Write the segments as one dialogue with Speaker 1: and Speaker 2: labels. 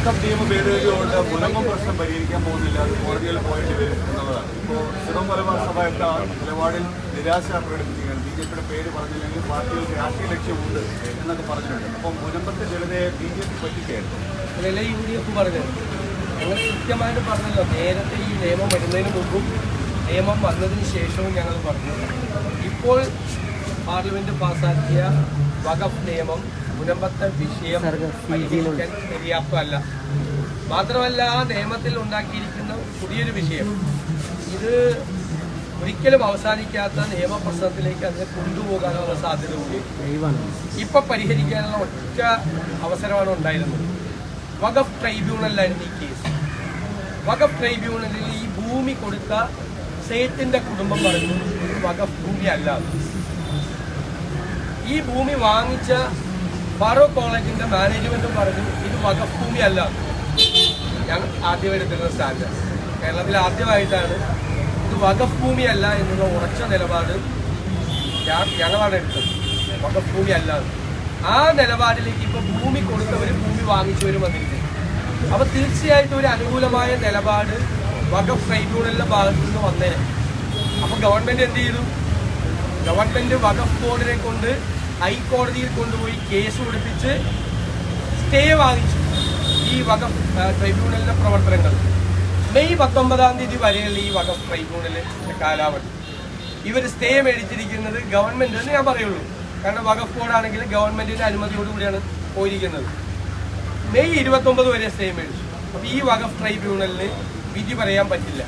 Speaker 1: വക്കം ഭേദഗതി ഭേദഗതിയോട് മുനമ്പം പ്രശ്നം പരിഹരിക്കാൻ പോകുന്നില്ല. അത് കോടതിയിൽ പോയിട്ട് വരും എന്നുള്ളതാണ് ഇപ്പോൾ സിറം സഭയൊക്കെ ആ നിലപാടിൽ നിരാശ പ്രകടിപ്പിക്കുകയാണ്. ബി ജെ പിയുടെ പേര് പറഞ്ഞില്ലെങ്കിൽ പാർട്ടിയിൽ രാഷ്ട്രീയ ലക്ഷ്യമുണ്ട് എന്നൊക്കെ പറഞ്ഞിട്ടുണ്ട്. അപ്പോൾ മുനമ്പത്തെ ജനതയെ ബി ജെ പി
Speaker 2: പറഞ്ഞത്. ഞങ്ങൾ കൃത്യമായിട്ട് പറഞ്ഞല്ലോ. നേരത്തെ ഈ നിയമം വരുന്നതിന് മുമ്പും നിയമം വന്നതിന് ശേഷവും ഞങ്ങൾ പറഞ്ഞു ഇപ്പോൾ പാർലമെന്റ് പാസാക്കിയ വഖഫ് നിയമം മുനമ്പത്തെ വിഷയം പരിഹരിക്കാൻ പര്യാപ്തമല്ല മാത്രമല്ല ആ നിയമത്തിൽ ഉണ്ടാക്കിയിരിക്കുന്ന പുതിയൊരു വിഷയം. ഇത് ഒരിക്കലും അവസാനിക്കാത്ത നിയമപ്രശ്നത്തിലേക്ക് അതിനെ കൊണ്ടുപോകാനുള്ള സാധ്യത കൂടി. ഇപ്പൊ പരിഹരിക്കാനുള്ള ഒറ്റ അവസരമാണ് ഉണ്ടായിരുന്നത്. വഖഫ് ട്രൈബ്യൂണലായിരുന്നു ഈ കേസ്. വഖഫ് ട്രൈബ്യൂണലിൽ ഈ ഭൂമി കൊടുത്ത സേത്തിന്റെ കുടുംബം പറഞ്ഞു വഖഫ് ഭൂമി അല്ല ഈ ഭൂമി വാങ്ങിച്ച ഫാറൂഖ് കോളേജിന്റെ മാനേജ്മെന്റ് പറഞ്ഞു ഇത് വകഫ് ഭൂമിയല്ല ഞാൻ ആദ്യം എടുത്തിരുന്ന സ്റ്റാൻഡ് കേരളത്തിൽ ആദ്യമായിട്ടാണ് ഇത് വകഫ് ഭൂമിയല്ല എന്നുള്ള ഉറച്ച നിലപാട് ഞാൻ- ഞങ്ങളാണ് എടുത്തത്. വകഫ് ഭൂമിയല്ല ആ നിലപാടിലേക്ക് ഇപ്പൊ ഭൂമി കൊടുത്തവരും ഭൂമി വാങ്ങിച്ചവരും വന്നിരിക്കുന്നു. അപ്പൊ തീർച്ചയായിട്ടും ഒരു അനുകൂലമായ നിലപാട് വകഫ് ട്രൈബ്യൂണലിന്റെ ഭാഗത്തു നിന്ന് വന്നേനെ. അപ്പൊ ഗവൺമെന്റ് എന്ത് ചെയ്തു? ഗവൺമെന്റ് വകഫ് ബോർഡിനെ കൊണ്ട് ഹൈക്കോടതിയിൽ കൊണ്ടുപോയി കേസ് പിടിപ്പിച്ച് സ്റ്റേ വാങ്ങിച്ചു. ഈ വഖഫ് ആ, ട്രൈബ്യൂണലിന്റെ പ്രവർത്തനങ്ങൾ. മെയ് പത്തൊമ്പതാം തീയതി വരെയുള്ള ഈ വഖഫ് ട്രൈബ്യൂണലിന്റെ കാലാവധി. ഇവർ സ്റ്റേ മേടിച്ചിരിക്കുന്നത് ഗവൺമെന്റ് എന്ന് ഞാൻ പറയുള്ളൂ. കാരണം വകഫ് ബോർഡാണെങ്കിൽ ഗവൺമെന്റിന്റെ അനുമതിയോടുകൂടിയാണ് പോയിരിക്കുന്നത്. മെയ് ഇരുപത്തൊമ്പത് വരെ സ്റ്റേ മേടിച്ചു. അപ്പൊ ഈ വകഫ് ട്രൈബ്യൂണലിന് വിധി പറയാൻ പറ്റില്ല.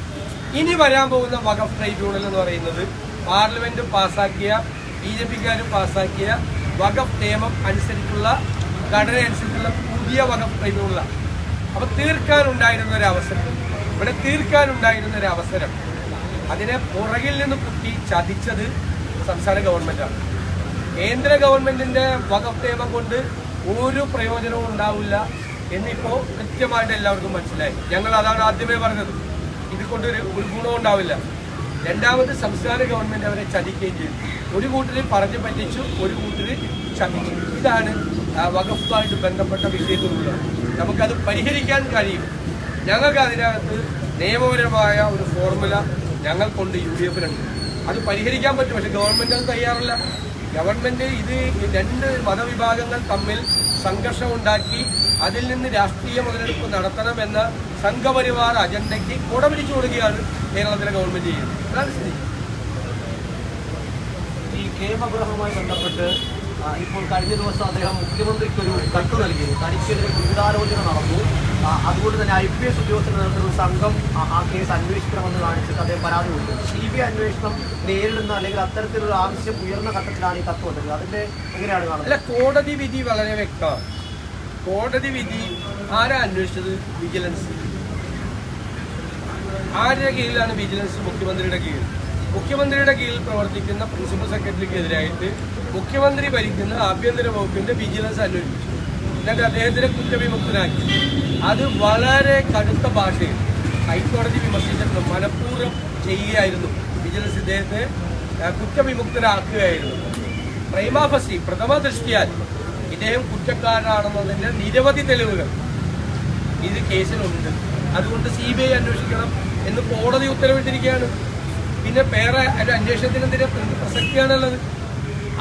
Speaker 2: ഇനി വരാൻ പോകുന്ന വകഫ് ട്രൈബ്യൂണൽ എന്ന് പറയുന്നത് പാർലമെന്റ് പാസാക്കിയ ബി ജെ പിക്കാരും പാസാക്കിയ വകഫ് നിയമം അനുസരിച്ചുള്ള ഘടന അനുസരിച്ചുള്ള പുതിയ വകഫ് ട്രൈബ്യൂണലാണ് അപ്പൊ തീർക്കാനുണ്ടായിരുന്ന ഒരു അവസരം. ഇവിടെ തീർക്കാനുണ്ടായിരുന്ന ഒരു അവസരം. അതിനെ പുറകിൽ നിന്ന് കുത്തി ചതിച്ചത് സംസ്ഥാന ഗവൺമെന്റാണ്. കേന്ദ്ര ഗവൺമെന്റിന്റെ വകഫ് നിയമം കൊണ്ട് ഒരു പ്രയോജനവും ഉണ്ടാവില്ല എന്നിപ്പോ കൃത്യമായിട്ട് എല്ലാവർക്കും മനസ്സിലായി. ഞങ്ങൾ അതാണ് ആദ്യമേ പറഞ്ഞത്. ഇത് കൊണ്ട് ഒരു ഗുണവും ഉണ്ടാവില്ല. രണ്ടാമത് സംസ്ഥാന ഗവൺമെന്റ് അവരെ ചതിക്കുകയും ചെയ്തു. ഒരു കൂട്ടർ പറഞ്ഞു പറ്റിച്ചു ഒരു കൂട്ടർ ചതിച്ചു ഇതാണ് വകുപ്പുമായിട്ട് ബന്ധപ്പെട്ട വിഷയത്തിലുള്ളത്. നമുക്കത് പരിഹരിക്കാൻ കഴിയും. ഞങ്ങൾക്ക് അതിനകത്ത് നിയമപരമായ ഒരു ഫോർമുല ഞങ്ങൾക്കുണ്ട് യു ഡി എഫിനുണ്ട് അത് പരിഹരിക്കാൻ പറ്റും പക്ഷെ ഗവൺമെന്റ് അത് തയ്യാറല്ല. ഗവൺമെന്റ് ഇത് രണ്ട് മതവിഭാഗങ്ങൾ തമ്മിൽ സംഘർഷം ഉണ്ടാക്കി അതിൽ നിന്ന് രാഷ്ട്രീയ മുതലെടുപ്പ് നടത്തണമെന്ന സംഘപരിവാർ അജണ്ടയ്ക്ക് കുടപിടിച്ചു കൊടുക്കുകയാണ് കേരളത്തിലെ ഗവൺമെന്റ് ചെയ്യുന്നത്. അതാണ്
Speaker 3: ഈ കേമഗ്രഹവുമായി ബന്ധപ്പെട്ട് ഇപ്പോൾ കഴിഞ്ഞ ദിവസം അദ്ദേഹം മുഖ്യമന്ത്രിക്ക് ഒരു കത്ത് നൽകിയിരുന്നു തനിക്കെതിരെ ഗുരുതാലോചന നടന്നു. അതുകൊണ്ട് തന്നെ ഐ പി എസ് ഉദ്യോഗസ്ഥരുടെ നേതൃത്വത്തിൽ സംഘം ആ- കേസ് അന്വേഷിക്കണമെന്ന് കാണിച്ചിട്ട് അദ്ദേഹം പരാതി കൊടുത്തു സി ബി ഐ അന്വേഷണം നേരിടുന്ന അല്ലെങ്കിൽ അത്തരത്തിലുള്ള ആവശ്യം ഉയർന്ന ഘട്ടത്തിലാണ് ഈ കത്ത് വന്നത്. അതിന്റെ എങ്ങനെയാണ് കാണുന്നത്?
Speaker 2: കോടതി വിധി വളരെ വ്യക്തമാണ്. കോടതി വിധി ആരാ അന്വേഷിച്ചത്? വിജിലൻസ്. ആരുടെ കീഴിലാണ് വിജിലൻസ് മുഖ്യമന്ത്രിയുടെ കീഴിൽ? മുഖ്യമന്ത്രിയുടെ കീഴിൽ പ്രവർത്തിക്കുന്ന പ്രിൻസിപ്പൽ സെക്രട്ടറിക്കെതിരായിട്ട് മുഖ്യമന്ത്രി ഭരിക്കുന്ന ആഭ്യന്തര വകുപ്പിന്റെ വിജിലൻസ് അന്വേഷിച്ചു. എന്നിട്ട് അദ്ദേഹത്തിനെ കുറ്റവിമുക്തനാക്കി. അത് വളരെ കടുത്ത ഭാഷയിൽ ഹൈക്കോടതി വിമർശിച്ചിട്ടുണ്ട് മനഃപൂർവം ചെയ്യുകയായിരുന്നു. വിജിലൻസ് ഇദ്ദേഹത്തെ കുറ്റവിമുക്തനാക്കുകയായിരുന്നു. പ്രൈമാഫസി പ്രഥമ ദൃഷ്ടിയാൽ ഇദ്ദേഹം കുറ്റക്കാരനാണെന്നതിന്റെ നിരവധി തെളിവുകൾ ഇത് കേസിലുണ്ട്. അതുകൊണ്ട് സി ബി ഐ അന്വേഷിക്കണം എന്ന് കോടതി ഉത്തരവിട്ടിരിക്കുകയാണ്. പിന്നെ വേറെ ഒരു അന്വേഷണത്തിനെതിരെ പ്രസക്തിയാണുള്ളത്?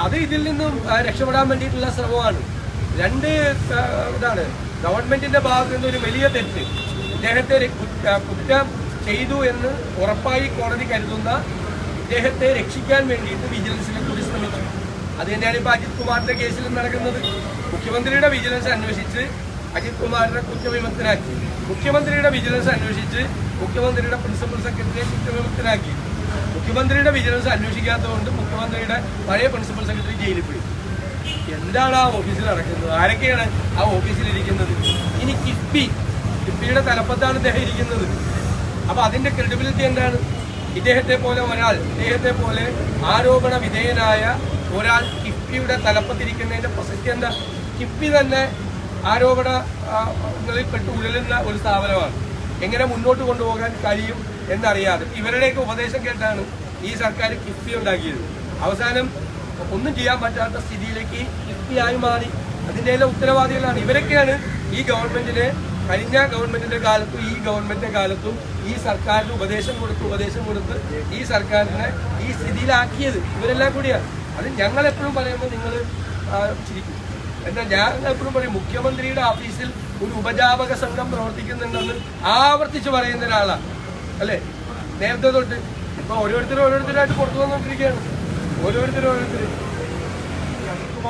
Speaker 2: അത് ഇതിൽ നിന്നും രക്ഷപ്പെടാൻ വേണ്ടിയിട്ടുള്ള ശ്രമമാണ്. രണ്ട് ഇതാണ്. ഗവൺമെന്റിന്റെ ഭാഗത്തു നിന്ന് ഒരു വലിയ തെറ്റ്. ഇദ്ദേഹത്തെ ഒരു കുറ്റ- കുറ്റം ചെയ്തു എന്ന് ഉറപ്പായി കോടതി കരുതുന്ന ഇദ്ദേഹത്തെ രക്ഷിക്കാൻ വേണ്ടിയിട്ട് വിജിലൻസിനെ കൂടി ശ്രമിച്ചു. അത് തന്നെയാണ് ഇപ്പൊ അജിത് കുമാറിന്റെ കേസിൽ നടക്കുന്നത്. മുഖ്യമന്ത്രിയുടെ വിജിലൻസ് അന്വേഷിച്ച് അജിത് കുമാറിനെ കുറ്റവിമുക്തനാക്കി. മുഖ്യമന്ത്രിയുടെ വിജിലൻസ് അന്വേഷിച്ച് മുഖ്യമന്ത്രിയുടെ പ്രിൻസിപ്പൽ സെക്രട്ടറിയെ കുറ്റവിമുക്തനാക്കി. മുഖ്യമന്ത്രിയുടെ വിജിലൻസ് അന്വേഷിക്കാത്തതുകൊണ്ട് മുഖ്യമന്ത്രിയുടെ പഴയ പ്രിൻസിപ്പൽ സെക്രട്ടറി ജയിലിൽ പോയി. എന്താണ് ആ ഓഫീസിൽ നടക്കുന്നത്? ആരൊക്കെയാണ് ആ ഓഫീസിൽ ഇരിക്കുന്നത്? ഇനി കിഫ്ബി. കിഫ്ബിയുടെ തലപ്പത്താണ് ഇദ്ദേഹം ഇരിക്കുന്നത്. അപ്പൊ അതിന്റെ ക്രെഡിബിലിറ്റി എന്താണ്? ഇദ്ദേഹത്തെ പോലെ ഒരാൾ ഇദ്ദേഹത്തെ പോലെ ആരോപണ വിധേയനായ ഒരാൾ കിഫ്ബിയുടെ തലപ്പത്തിരിക്കുന്നതിന്റെ പ്രസക്തി എന്താ? കിഫ്ബി തന്നെ ആരോപണങ്ങളിൽ പെട്ട് ഉഴലുന്ന ഒരു സ്ഥാപനമാണ്. എങ്ങനെ മുന്നോട്ട് കൊണ്ടുപോകാൻ കഴിയും എന്നറിയാതെ. ഇവരുടെയൊക്കെ ഉപദേശം കേട്ടാണ് ഈ സർക്കാർ കിഫ്ബി ഉണ്ടാക്കിയത്. അവസാനം ഒന്നും ചെയ്യാൻ പറ്റാത്ത സ്ഥിതിയിലേക്ക് കിഫ്ബിയായി മാറി. അതിന്റെ എല്ലാം ഉത്തരവാദികളാണ്. ഇവരൊക്കെയാണ് ഈ ഗവൺമെന്റിനെ കഴിഞ്ഞ ഗവൺമെന്റിന്റെ കാലത്തും ഈ ഗവൺമെന്റിന്റെ കാലത്തും ഈ സർക്കാരിന് ഉപദേശം കൊടുത്ത് ഉപദേശം കൊടുത്ത് ഈ സർക്കാരിനെ ഈ സ്ഥിതിയിലാക്കിയത് ഇവരെല്ലാം കൂടിയാണ്. അത് ഞങ്ങൾ എപ്പോഴും പറയുമ്പോൾ നിങ്ങൾ ചിരിക്കും. എന്നാൽ ഞാൻ എപ്പോഴും പറയും മുഖ്യമന്ത്രിയുടെ ഓഫീസിൽ ഒരു ഉപജാപക സംഘം പ്രവർത്തിക്കുന്നുണ്ടെന്ന് ആവർത്തിച്ച് പറയുന്ന ഒരാളാണ് അല്ലേ? നേരത്തെ തൊട്ട്. ഇപ്പൊ ഓരോരുത്തരും ഓരോരുത്തരായിട്ട് പുറത്തു വന്നുകൊണ്ടിരിക്കുകയാണ് ഓരോരുത്തരും ഓരോരുത്തരും.
Speaker 1: ഈ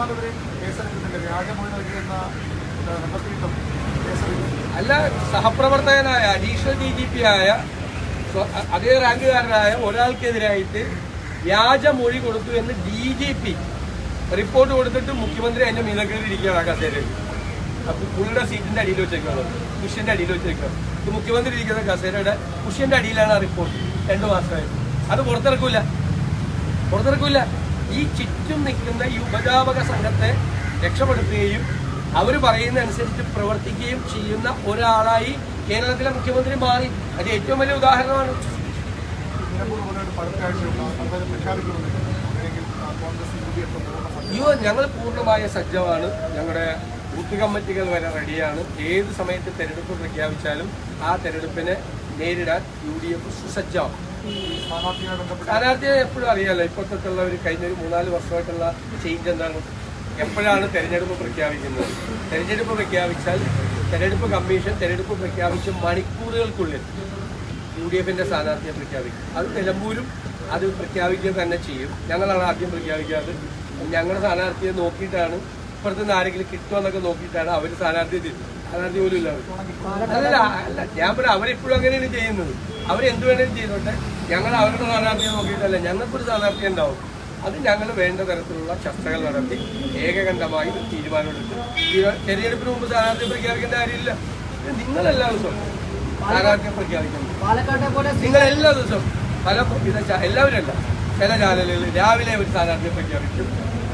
Speaker 1: നൽകിയെന്ന നടത്തിയിട്ടും
Speaker 2: അല്ല സഹപ്രവർത്തകനായ അഡീഷണൽ ഡി ജി പി ആയ അതേ റാങ്കുകാരനായ ഒരാൾക്കെതിരായിട്ട് വ്യാജമൊഴി കൊടുത്തു എന്ന് ഡി ജി പി റിപ്പോർട്ട് കൊടുത്തിട്ട് മുഖ്യമന്ത്രി അതിന്റെ മീതെ കയറി ഇരിക്കുകയാണ് ആ കസേരയിൽ. അപ്പൊ പുള്ളിയുടെ സീറ്റിന്റെ അടിയിൽ വെച്ചേക്കാണ്. കുഷ്യന്റെ അടിയിൽ വെച്ചേക്കാണ്. മുഖ്യമന്ത്രി ഇരിക്കുന്ന കസേരയുടെ കുഷ്യന്റെ അടിയിലാണ് ആ റിപ്പോർട്ട്. രണ്ടു മാസമായിട്ട്. അത് പുറത്തിറക്കൂല. പുറത്തിറക്കൂല. ഈ ചുറ്റും നിൽക്കുന്ന ഈ സംഘത്തെ രക്ഷപ്പെടുത്തുകയും അവർ പറയുന്ന അനുസരിച്ച് പ്രവർത്തിക്കുകയും ചെയ്യുന്ന ഒരാളായി കേരളത്തിലെ മുഖ്യമന്ത്രി മാറി. അത് ഏറ്റവും വലിയ ഉദാഹരണമാണ്. അയ്യോ ഞങ്ങൾ പൂർണമായ സജ്ജമാണ്. ഞങ്ങളുടെ ബൂത്ത് കമ്മിറ്റികൾ വരെ റെഡിയാണ്. ഏത് സമയത്ത് തെരഞ്ഞെടുപ്പ് പ്രഖ്യാപിച്ചാലും ആ തെരഞ്ഞെടുപ്പിനെ നേരിടാൻ യു ഡി എഫ് സുസജ്ജമാണ്. സ്ഥാനാർത്ഥിയെ എപ്പോഴും അറിയാലോ ഇപ്പോഴത്തുള്ള ഒരു കഴിഞ്ഞ ഒരു മൂന്നാൽ വർഷമായിട്ടുള്ള ചേഞ്ച് എന്താണ് എപ്പോഴാണ് തെരഞ്ഞെടുപ്പ് പ്രഖ്യാപിക്കുന്നത്? തെരഞ്ഞെടുപ്പ് പ്രഖ്യാപിച്ചാൽ തെരഞ്ഞെടുപ്പ് കമ്മീഷൻ തെരഞ്ഞെടുപ്പ് പ്രഖ്യാപിച്ച മണിക്കൂറുകൾക്കുള്ളിൽ യു ഡി എഫിന്റെ സ്ഥാനാർത്ഥിയെ പ്രഖ്യാപിക്കും. അത് നിലമ്പൂരും അത് പ്രഖ്യാപിക്കുക തന്നെ ചെയ്യും. ഞങ്ങളാണ് ആദ്യം പ്രഖ്യാപിക്കാറ്. ഞങ്ങളുടെ സ്ഥാനാർത്ഥിയെ നോക്കിയിട്ടാണ് ഇപ്പുറത്ത് നിന്ന് ആരെങ്കിലും കിട്ടുമെന്നൊക്കെ നോക്കിയിട്ടാണ് അവർ സ്ഥാനാർത്ഥി തരും. സ്ഥാനാർത്ഥി പോലും ഇല്ല അവർ അല്ല അല്ല ഞാൻ പറയാം അവരെപ്പോഴും അങ്ങനെയാണ് ചെയ്യുന്നത്. അവരെന്ത് വേണേലും ചെയ്തോട്ടെ. ഞങ്ങൾ അവരുടെ സ്ഥാനാർത്ഥിയെ നോക്കിയിട്ടല്ല ഞങ്ങൾക്കൊരു സ്ഥാനാർത്ഥി ഉണ്ടാവും. അത് ഞങ്ങൾ വേണ്ട തരത്തിലുള്ള ചർച്ചകൾ നടത്തി ഏകകണ്ഠമായി തീരുമാനമെടുത്ത്. തെരഞ്ഞെടുപ്പിന് മുമ്പ് സ്ഥാനാർത്ഥി പ്രഖ്യാപിക്കേണ്ട കാര്യമില്ല. നിങ്ങളെല്ലാ ദിവസവും സ്ഥാനാർത്ഥിയെ
Speaker 3: പോലെ
Speaker 2: നിങ്ങൾ എല്ലാ ദിവസവും പല എല്ലാവരും അല്ല ചില ചാനലുകളിൽ രാവിലെ ഒരു സ്ഥാനാർത്ഥിയെ പ്രഖ്യാപിക്കും.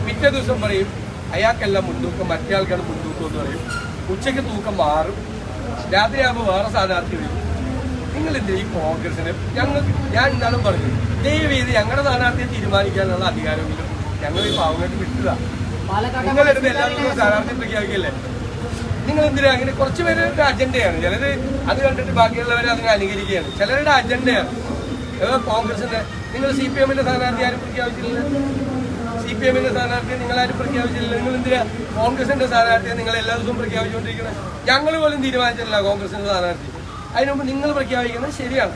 Speaker 2: പിറ്റേ ദിവസം പറയും അയാൾക്കെല്ലാം മുൻതൂക്കം മറ്റേ ആൾക്കാണ് മുൻതൂക്കം എന്ന് പറയും. ഉച്ചയ്ക്ക് തൂക്കം മാറും. രാത്രിയാകുമ്പോൾ വേറെ സ്ഥാനാർത്ഥി വരും. നിങ്ങൾ എന്ത് ഈ കോൺഗ്രസിന് ഞങ്ങൾ ഞാൻ ഇന്നാളും പറഞ്ഞു ദയവ് ചെയ്ത് ഞങ്ങളുടെ സ്ഥാനാർത്ഥിയെ തീരുമാനിക്കാനുള്ള അധികാരമെങ്കിലും ഞങ്ങൾ ഈ പാവങ്ങൾക്ക് വിട്ടുക
Speaker 3: നിങ്ങൾ
Speaker 2: നിങ്ങളെടുത്ത് എല്ലാവർക്കും സ്ഥാനാർത്ഥി പ്രഖ്യാപിക്കല്ലേ? നിങ്ങൾ എന്തിനാ അങ്ങനെ കുറച്ച് പേര് ഒരു അജണ്ടയാണ് ചിലര് അത് കണ്ടിട്ട് ബാക്കിയുള്ളവരെ അതിനെ അനുകരിക്കുകയാണ് ചിലരുടെ അജണ്ടയാണ്. കോൺഗ്രസിന്റെ നിങ്ങൾ സി പി എമ്മിന്റെ സ്ഥാനാർത്ഥി ആരും പ്രഖ്യാപിച്ചില്ല സി പി എമ്മിന്റെ സ്ഥാനാർത്ഥിയെ നിങ്ങൾ ആരും പ്രഖ്യാപിച്ചില്ല നിങ്ങൾ എന്തിനാ കോൺഗ്രസിന്റെ സ്ഥാനാർത്ഥിയെ നിങ്ങൾ എല്ലാ ദിവസവും പ്രഖ്യാപിച്ചുകൊണ്ടിരിക്കുന്നത്? ഞങ്ങൾ പോലും തീരുമാനിച്ചിട്ടില്ല കോൺഗ്രസിന്റെ സ്ഥാനാർത്ഥി. അതിനു മുമ്പ് നിങ്ങൾ പ്രഖ്യാപിക്കുന്നത് ശരിയാണ്.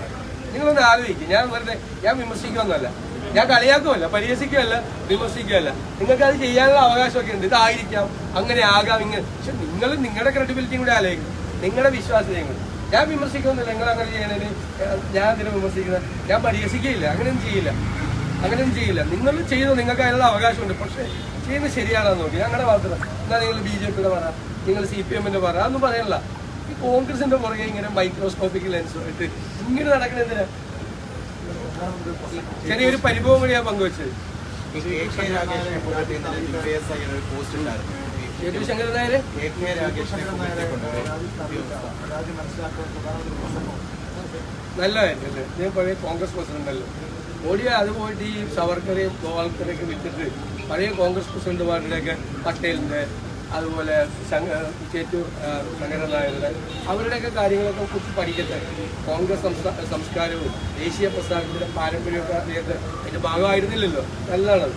Speaker 2: നിങ്ങളൊന്ന് ആലോചിക്കും. ഞാൻ വെറുതെ ഞാൻ വിമർശിക്കുമെന്നല്ല ഞാൻ കളിയാക്കുമല്ല പരിഹസിക്കുകയല്ല വിമർശിക്കുകയല്ല നിങ്ങൾക്ക് അത് ചെയ്യാനുള്ള അവകാശമൊക്കെ ഉണ്ട്. ഇതായിരിക്കാം. അങ്ങനെ ആകാം ഇങ്ങനെ പക്ഷെ നിങ്ങൾ നിങ്ങളുടെ ക്രെഡിബിലിറ്റിയും കൂടെ ആലോചിക്കും. നിങ്ങളുടെ വിശ്വാസതയും കൂടെ. ഞാൻ വിമർശിക്കുന്നില്ല നിങ്ങൾ അങ്ങനെ ചെയ്യണതിന് ഞാൻ അതിനെ വിമർശിക്കുന്നത്? ഞാൻ പരിഹസിക്കുകയില്ല. അങ്ങനെയൊന്നും ചെയ്യില്ല. അങ്ങനെയൊന്നും ചെയ്യില്ല. നിങ്ങൾ ചെയ്തു നിങ്ങൾക്ക് അതിനുള്ള അവകാശമുണ്ട്. പക്ഷേ ചെയ്യുന്നത് ശരിയാണെന്ന് നോക്കി. ഞങ്ങളുടെ ഭാഗത്ത് എന്നാൽ നിങ്ങൾ ബി ജെ പിയുടെ പറ. നിങ്ങൾ സി പി എമ്മിന്റെ പറ. അതൊന്നും പറയല്ല ഈ കോൺഗ്രസിന്റെ പുറകെ ഇങ്ങനെ മൈക്രോസ്കോപ്പിക് ലെൻസ് ഇട്ട് ഇങ്ങനെ നടക്കുന്ന എന്തിനാ? ചെറിയൊരു പരിഭവം കൂടി ഞാൻ പങ്കുവച്ചത്.
Speaker 1: പ്രസംഗം
Speaker 2: നല്ല ഞാൻ പഴയ കോൺഗ്രസ് പ്രസിഡന്റ് അല്ലേ? മോഡി അത് പോയിട്ട് ഈ സവർക്കറെയും ഗോവാൾക്കറെയൊക്കെ വിട്ടിട്ട് പഴയ കോൺഗ്രസ് പ്രസിഡന്റുമാരുടെയൊക്കെ പട്ടേലിന്റെ അതുപോലെ ചേറ്റൂർ ശങ്കരൻ നായരുടെ അവരുടെയൊക്കെ കാര്യങ്ങളൊക്കെ കുറിച്ച് പഠിക്കട്ടെ. കോൺഗ്രസ് സംസ്കാരവും ദേശീയ പ്രസ്ഥാനത്തിന്റെ പാരമ്പര്യമൊക്കെ അദ്ദേഹത്തെ അതിന്റെ ഭാഗമായിരുന്നില്ലല്ലോ. നല്ലതാണ്.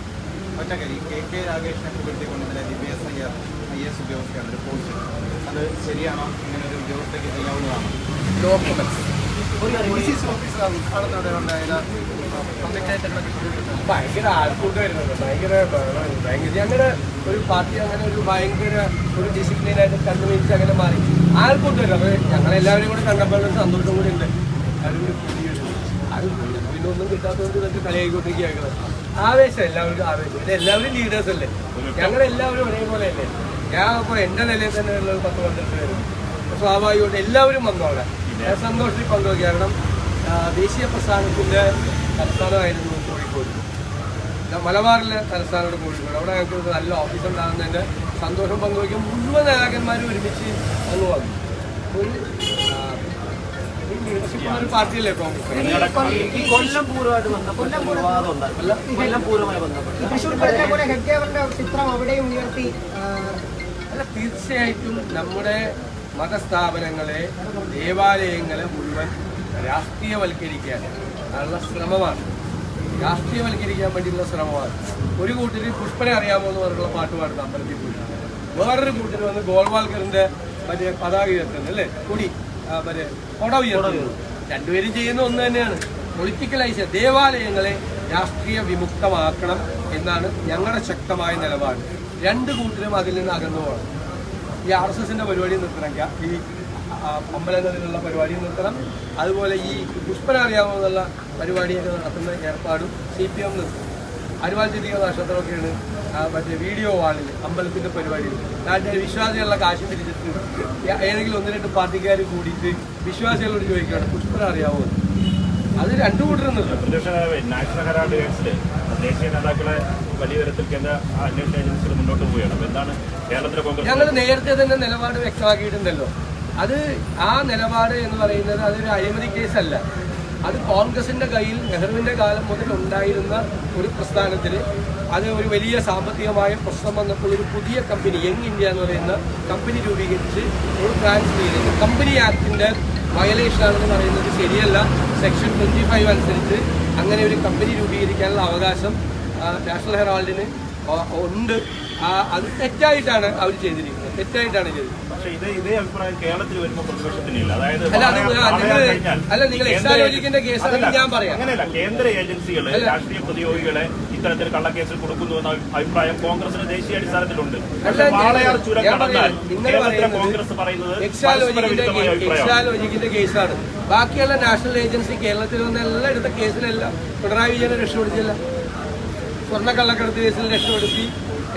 Speaker 4: ഒറ്റ കാര്യം, ഈ കെ കെ രാഗേഷിനെ കൊണ്ടുവന്നതിന്റെ D B S I S ഉദ്യോഗസ്ഥയാണ് ഒരു പോസ്റ്റ്. അത് ശരിയാണോ? ഇങ്ങനെ ഒരു ഉദ്യോഗസ്ഥയ്ക്ക് ചെയ്യാവുന്നതാണോ?
Speaker 2: ഡോക്യുമെന്റ്സ്
Speaker 1: ഓഫീസിലാണ് ഉദ്ഘാടനത്തോടെ ഉണ്ടായത്
Speaker 2: ഭയങ്കര ആൾക്കൂട്ട് വരുന്നത് ഭയങ്കര. ഭയങ്കര ഞങ്ങളുടെ ഒരു പാർട്ടി അങ്ങനെ ഒരു ഭയങ്കര ഒരു ഡിസിപ്ലിൻ ആയിട്ട് കണ്ടുപിടിച്ച് അങ്ങനെ മാറി. ആൾക്കൂട്ട് വരും. അപ്പൊ ഞങ്ങളെല്ലാവരും കൂടെ കണ്ടപ്പോൾ സന്തോഷം കൂടി ഉണ്ട്. പിന്നെ ഒന്നും കിട്ടാത്തതുകൊണ്ട് ഇതൊക്കെ കളിയായിക്കൊണ്ടിരിക്കുകയാണ് ആവേശം എല്ലാവരും ആവേശം. എല്ലാവരും ലീഡേഴ്സ് അല്ലേ? ഞങ്ങളെല്ലാവരും ഒരേപോലെ അല്ലേ? ഞാൻ അപ്പോൾ എന്റെ നിലയിൽ തന്നെ ഉള്ള പത്ത് പന്ത്രണ്ട് പേര്. സ്വാഭാവികമായിട്ട് എല്ലാവരും വന്നു അവിടെ സന്തോഷത്തിൽ പങ്കുവയ്ക്കും. കാരണം ദേശീയ പ്രസ്ഥാനത്തിന്റെ തലസ്ഥാനമായിരുന്നു കോഴിക്കോട്. മലബാറിലെ തലസ്ഥാനമാണ് കോഴിക്കോട്. അവിടെ ഞങ്ങൾക്ക് നല്ല ഓഫീസ് ഉണ്ടാകുന്നതിന്റെ സന്തോഷം പങ്കുവയ്ക്കും മുഴുവൻ നേതാക്കന്മാരും ഒരുമിച്ച് അങ്ങ് വന്നു. ഒരു ഒരു പാർട്ടിയല്ലേ അല്ല തീർച്ചയായിട്ടും നമ്മുടെ മതസ്ഥാപനങ്ങളെ ദേവാലയങ്ങളെ മുഴുവൻ രാഷ്ട്രീയവൽക്കരിക്കാൻ ഉള്ള ശ്രമമാണ്. രാഷ്ട്രീയവൽക്കരിക്കാൻ വേണ്ടിയുള്ള ശ്രമമാണ്. ഒരു കൂട്ടര് പുഷ്പനെ അറിയാമോ എന്ന് പറഞ്ഞുള്ള പാട്ട് പാടുന്ന അമ്പലത്തിൽ പോയി. വേറൊരു കൂട്ടര് വന്ന് ഗോൾവാൾക്കറിന്റെ മറ്റേ പതാക ഉയർത്തുന്നത് അല്ലേ? കൊടി മറ്റേ കൊട ഉയർത്തുന്നത്. രണ്ടുപേരും ചെയ്യുന്ന ഒന്ന് തന്നെയാണ്. പൊളിറ്റിക്കലൈസ് ദേവാലയങ്ങളെ രാഷ്ട്രീയ വിമുക്തമാക്കണം എന്നാണ് ഞങ്ങളുടെ ശക്തമായ നിലപാട്. രണ്ട് കൂട്ടരും അതിൽ നിന്ന് അകന്നു പോകണം. ഈ ആർ എസ് എസിന്റെ പരിപാടി നിർത്തണമെങ്കിൽ ഈ അമ്പലങ്ങളിലുള്ള പരിപാടിയും നിർത്തണം അതുപോലെ ഈ പുഷ്പന അറിയാവുന്ന പരിപാടിയൊക്കെ നടത്തുന്ന ഏർപ്പാടും സി പി എം നിർത്തും അരുവാൾ ചിരിക നക്ഷത്രമൊക്കെയാണ് മറ്റേ വീഡിയോ വാളിൽ അമ്പലത്തിന്റെ പരിപാടി നാട്ടിൽ വിശ്വാസികളുടെ കാശ് പിരിച്ചിട്ട് ഏതെങ്കിലും ഒന്ന് രണ്ട് പാർട്ടിക്കാർ കൂടിയിട്ട് വിശ്വാസികളോട് ചോദിക്കുകയാണ് പുഷ്പന അറിയാവോ. അത് രണ്ടു കൂട്ടരും നിർത്തും
Speaker 5: പ്രതിപക്ഷ നേതാവ് നാഷണൽ ഹെറാൾഡ് കേസിൽ ദേശീയ നേതാക്കളെ വലിയ തരത്തിൽ കേന്ദ്ര അന്വേഷണ ഏജൻസികൾ മുന്നോട്ട് പോവുകയാണ്. എന്താണ് കേരളത്തിലെ കോൺഗ്രസ്
Speaker 2: ഞങ്ങൾ നേരത്തെ തന്നെ നിലപാട് വ്യക്തമാക്കിയിട്ടുണ്ടല്ലോ. അത് ആ നിലപാട് എന്ന് പറയുന്നത് അതൊരു അഴിമതി കേസല്ല. അത് കോൺഗ്രസിന്റെ കയ്യിൽ നെഹ്റുവിന്റെ കാലം മുതൽ ഉണ്ടായിരുന്ന ഒരു പ്രസ്ഥാനത്തിൽ അത് ഒരു വലിയ സാമ്പത്തികമായ പ്രശ്നം വന്നപ്പോൾ ഒരു പുതിയ കമ്പനി യങ് ഇന്ത്യ എന്ന് പറയുന്ന കമ്പനി രൂപീകരിച്ച് ഒരു ട്രാൻസ്ഫർ ചെയ്തിരുന്നു കമ്പനി ആക്ടിന്റെ വയലേഷൻ ആണെന്ന് പറയുന്നത് ശരിയല്ല. സെക്ഷൻ ട്വന്റി ഫൈവ് അനുസരിച്ച് അങ്ങനെ ഒരു കമ്പനി രൂപീകരിക്കാനുള്ള അവകാശം നാഷണൽ ഹെറാൾഡിന് ഉണ്ട്. അത് തെറ്റായിട്ടാണ് അവർ ചെയ്തിരിക്കുന്നത്. തെറ്റായിട്ടാണ് ചെയ്തിരിക്കുന്നത്.
Speaker 5: പക്ഷേ ഇത് ഇതേ അഭിപ്രായം കേരളത്തിൽ വരുമ്പോൾ പ്രതിപക്ഷത്തിനില്ല അതായത്. അങ്ങനെയല്ല കേന്ദ്ര ഏജൻസികൾ. രാഷ്ട്രീയ പ്രതിയോഗികളെ ഇത്തരത്തിൽ കള്ളക്കേസിൽ കൊടുക്കുന്നു എന്ന അഭിപ്രായം കോൺഗ്രസിന് ദേശീയ അടിസ്ഥാനത്തിലുണ്ട്. പക്ഷേ വാളയാർ ചുരം കടന്നാൽ
Speaker 2: നിങ്ങൾ
Speaker 5: കേരളത്തിലെ കോൺഗ്രസ്
Speaker 2: പറയുന്നത് എക്സാലോജിക്കിന്റെ കേസാണ്. ബാക്കിയുള്ള നാഷണൽ ഏജൻസി കേരളത്തിൽ വന്ന എല്ലാ എടുത്ത കേസിലെല്ലാം പിണറായി വിജയനെ രക്ഷപ്പെടുത്തില്ല സ്വർണക്കള്ളക്കടത്ത് കേസിൽ രക്ഷപ്പെടുത്തി.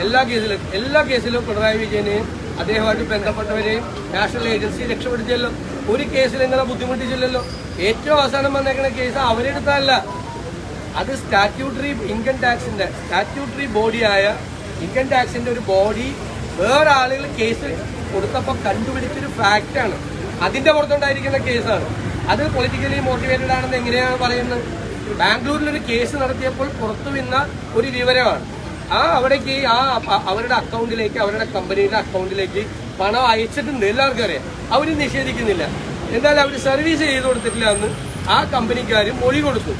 Speaker 2: എല്ലാ കേസിലും എല്ലാ കേസിലും പിണറായി വിജയനെയും അദ്ദേഹമായിട്ട് ബന്ധപ്പെട്ടവരെയും നാഷണൽ ഏജൻസി രക്ഷപ്പെടുത്തിയല്ലോ. ഒരു കേസിൽ നിങ്ങളെ ബുദ്ധിമുട്ടിച്ചില്ലല്ലോ. ഏറ്റവും അവസാനം വന്നേക്കുന്ന കേസ് അവരെടുത്തതല്ല അത് സ്റ്റാറ്റ്യൂട്ടറി ഇൻകം ടാക്സിന്റെ സ്റ്റാറ്റ്യൂട്ടറി ബോഡിയായ ഇൻകം ടാക്സിന്റെ ഒരു ബോഡി വേറെ ആളുകൾ കേസ് കൊടുത്തപ്പോൾ കണ്ടുപിടിച്ചൊരു ഫാക്റ്റാണ് അതിന്റെ പുറത്തുണ്ടായിരിക്കുന്ന കേസാണ്. അത് പൊളിറ്റിക്കലി മോട്ടിവേറ്റഡ് ആണെന്ന് എങ്ങനെയാണ് പറയുന്നത്? ബാംഗ്ലൂരിൽ ഒരു കേസ് നടത്തിയപ്പോൾ പുറത്തു വന്ന ഒരു വിവരമാണ്. ആ അവിടേക്ക് ആ അവരുടെ അക്കൗണ്ടിലേക്ക് അവരുടെ കമ്പനിയുടെ അക്കൗണ്ടിലേക്ക് പണം അയച്ചിട്ടുണ്ട്. എല്ലാവർക്കും അറിയാം. അവർ നിഷേധിക്കുന്നില്ല. എന്നാൽ അവർ സർവീസ് ചെയ്ത് കൊടുത്തിട്ടില്ല എന്ന് ആ കമ്പനിക്കാർ മൊഴി കൊടുത്തു.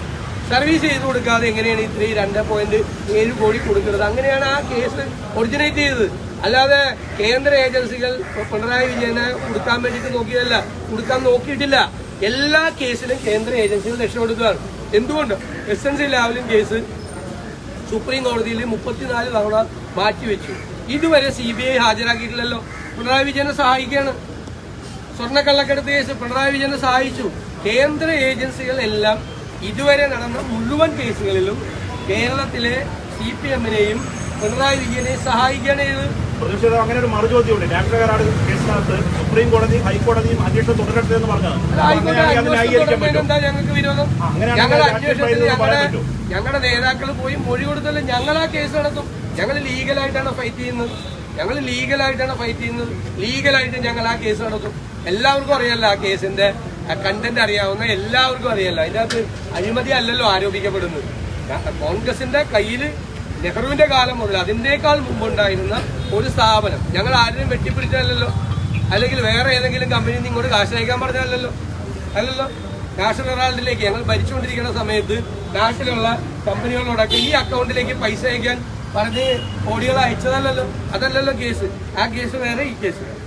Speaker 2: സർവീസ് ചെയ്ത് കൊടുക്കാതെ എങ്ങനെയാണ് ഇത്രയും രണ്ട് പോയിന്റ് ഏഴ് കോടി കൊടുക്കുന്നത്? അങ്ങനെയാണ് ആ കേസ് ഒറിജിനേറ്റ് ചെയ്തത്. അല്ലാതെ കേന്ദ്ര ഏജൻസികൾ പിണറായി വിജയനെ കൊടുക്കാൻ വേണ്ടിയിട്ട് നോക്കിയതല്ല. കൊടുക്കാൻ നോക്കിയിട്ടില്ല. എല്ലാ കേസിലും കേന്ദ്ര ഏജൻസികൾ രക്ഷപ്പെടുത്തുകയാണ് എന്തുകൊണ്ട്? S N C Lavalin case supreme കോടതിയിൽ മുപ്പത്തിനാല് തവണ മാറ്റിവെച്ചു ഇതുവരെ സി ബി ഐ ഹാജരാക്കിയിട്ടില്ലല്ലോ. പിണറായി വിജയനെ സഹായിക്കുകയാണ്. സ്വർണക്കള്ളക്കടത്ത് കേസ് പിണറായി വിജയനെ സഹായിച്ചു. കേന്ദ്ര ഏജൻസികളെല്ലാം ഇതുവരെ നടന്ന മുഴുവൻ കേസുകളിലും കേരളത്തിലെ സി പി എമ്മിനെയും പിണറായി വിജയനെയും സഹായിക്കുകയാണ് ചെയ്തത്.
Speaker 5: പ്രതിപക്ഷ അങ്ങനെ ഒരു മറുചോദ്യമുണ്ട്. രാഷ്ട്ര കരാട് കേസിനകത്ത് സുപ്രീം കോടതി ഹൈക്കോടതിയും അന്വേഷണം തുടരട്ടെ എന്ന് പറഞ്ഞത്
Speaker 2: ഞങ്ങളുടെ? നേതാക്കൾ പോയി മൊഴി കൊടുത്തല്ലോ ഞങ്ങൾ ആ കേസ് നടത്തും. ഞങ്ങൾ ലീഗലായിട്ടാണ് ഫൈറ്റ് ചെയ്യുന്നത്. ഞങ്ങൾ ലീഗലായിട്ടാണ് ഫൈറ്റ് ചെയ്യുന്നത്. ലീഗലായിട്ട് ഞങ്ങൾ ആ കേസ് നടത്തും. എല്ലാവർക്കും അറിയാലോ ആ കേസിന്റെ കണ്ടന്റ് അറിയാവുന്ന എല്ലാവർക്കും അറിയാലോ. അതിന്റെ അകത്ത് അഴിമതി അല്ലല്ലോ ആരോപിക്കപ്പെടുന്നത്. കോൺഗ്രസിന്റെ കയ്യിൽ നെഹ്റുവിന്റെ കാലം മുതൽ അതിനേക്കാൾ മുമ്പുണ്ടായിരുന്ന ഒരു സ്ഥാപനം. ഞങ്ങൾ ആരെയും വെട്ടിപ്പിടിച്ചല്ലോ അല്ലെങ്കിൽ വേറെ ഏതെങ്കിലും കമ്പനിയിൽ നിന്ന് ഇങ്ങോട്ട് കാശ് അയക്കാൻ പറഞ്ഞല്ലോ അല്ലല്ലോ? നാഷണൽ ഹെറാൾഡിലേക്ക് ഞങ്ങൾ ഭരിച്ചുകൊണ്ടിരിക്കുന്ന സമയത്ത് നാട്ടിലുള്ള കമ്പനികളോടൊക്കെ ഈ അക്കൗണ്ടിലേക്ക് പൈസ അയക്കാൻ പറഞ്ഞ് കോടികൾ അയച്ചതല്ലല്ലോ? അതല്ലല്ലോ കേസ് ആ കേസ് വേറെ ഈ കേസ് വേറെ.